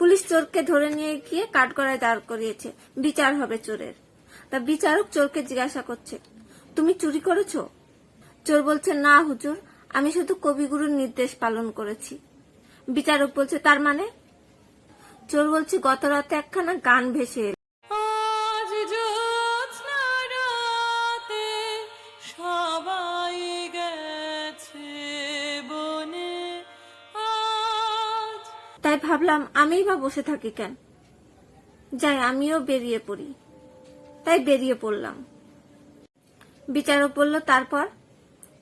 Police চোরকে ধরে নিয়ে গিয়ে কাঠগড়ায় দাঁড় করিয়েছে। বিচার হবে চোরের। তা বিচারক চোরকে জিজ্ঞাসা করছে, তুমি চুরি করেছ? চোর বলছে, না হুজুর, আমি শুধু কবিগুরুর নির্দেশ পালন করেছি। বিচারক বলছে, তার মানে? চোর বলছে, গত রাতে একখানা গান ভেসে তাই ভাবলাম আমিই বা বসে থাকি কেন? যাই আমিও বেরিয়ে পড়ি। তাই বেরিয়ে পড়লাম। বিচারক বলল তারপর?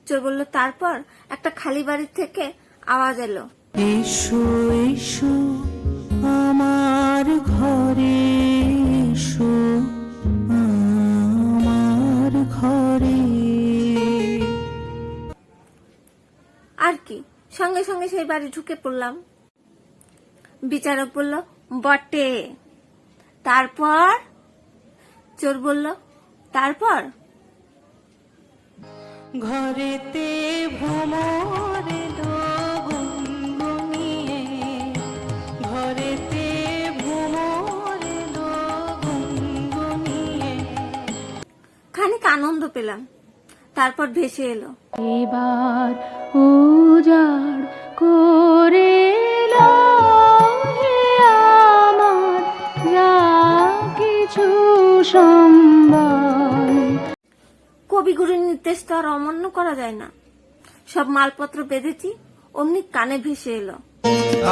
চোর বলল তারপর? একটা খালি বাড়ির থেকে আওয়াজ এলো। এসো এসো আমার ঘরে এসো আমার ঘরে। আর কি সঙ্গে সঙ্গে সেই বাড়ি ঢুকে পড়লাম। বিচারক বলল বটে। তারপর? চোর বলল তারপর? ঘরেতে ভ্রমরে ঘরেতে ভ্রমরে খানিক আনন্দ পেলাম। তারপর ভেসে এলো। এবার উজাড় করে কবিগুরুর নির্দেশ তো আর অমান্য করা যায় না। সব মালপত্র বেঁধেছি অমনি কানে ভেসে এলো।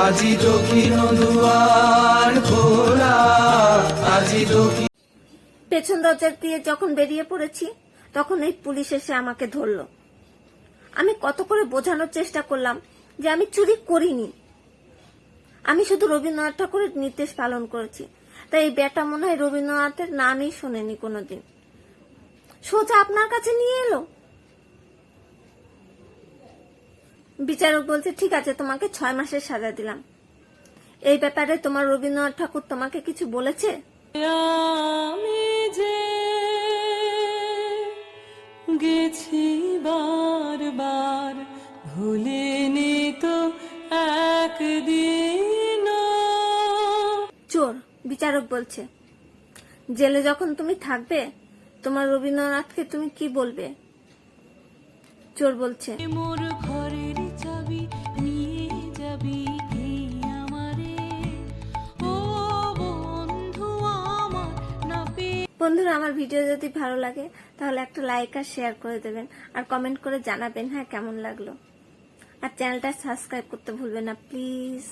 আজি দক্ষিণ দুয়ার খোলা আজি দক্ষিণ পেছন দরজা দিয়ে যখন বেরিয়ে পড়েছি তখন এই পুলিশ এসে আমাকে ধরলো। আমি কত করে বোঝানোর চেষ্টা করলাম যে আমি চুরি করিনি। আমি শুধু রবীন্দ্রনাথ ঠাকুরের নির্দেশ পালন করেছি। তাই এই বেটা মনে হয় রবীন্দ্রনাথের নামই শোনেনি কোনোদিন। সোজা আপনার কাছে নিয়ে এলো? বিচারক বলছে ঠিক আছে তোমাকে ছয় মাসের সাজা দিলাম। এই ব্যাপারে তোমার রবীন্দ্রনাথ ঠাকুর তোমাকে কিছু বলেছে? আমি যে গেছি বারবার ভুলিনি তো একদিন। চোর বিচারক বলছে জেলে যখন তুমি থাকবে তোমার রবীন্দ্রনাথকে তুমি কি বলবে? চোর বলছে। মোর ঘরের চাবি নিয়ে যাবি বন্ধুরা আমার ভিডিও যদি ভালো লাগে তাহলে একটা লাইক আর শেয়ার করে দেবেন। আর কমেন্ট করে জানাবেন হ্যাঁ কেমন লাগল? আর চ্যানেলটা সাবস্ক্রাইব করতে ভুলবেন না প্লিজ।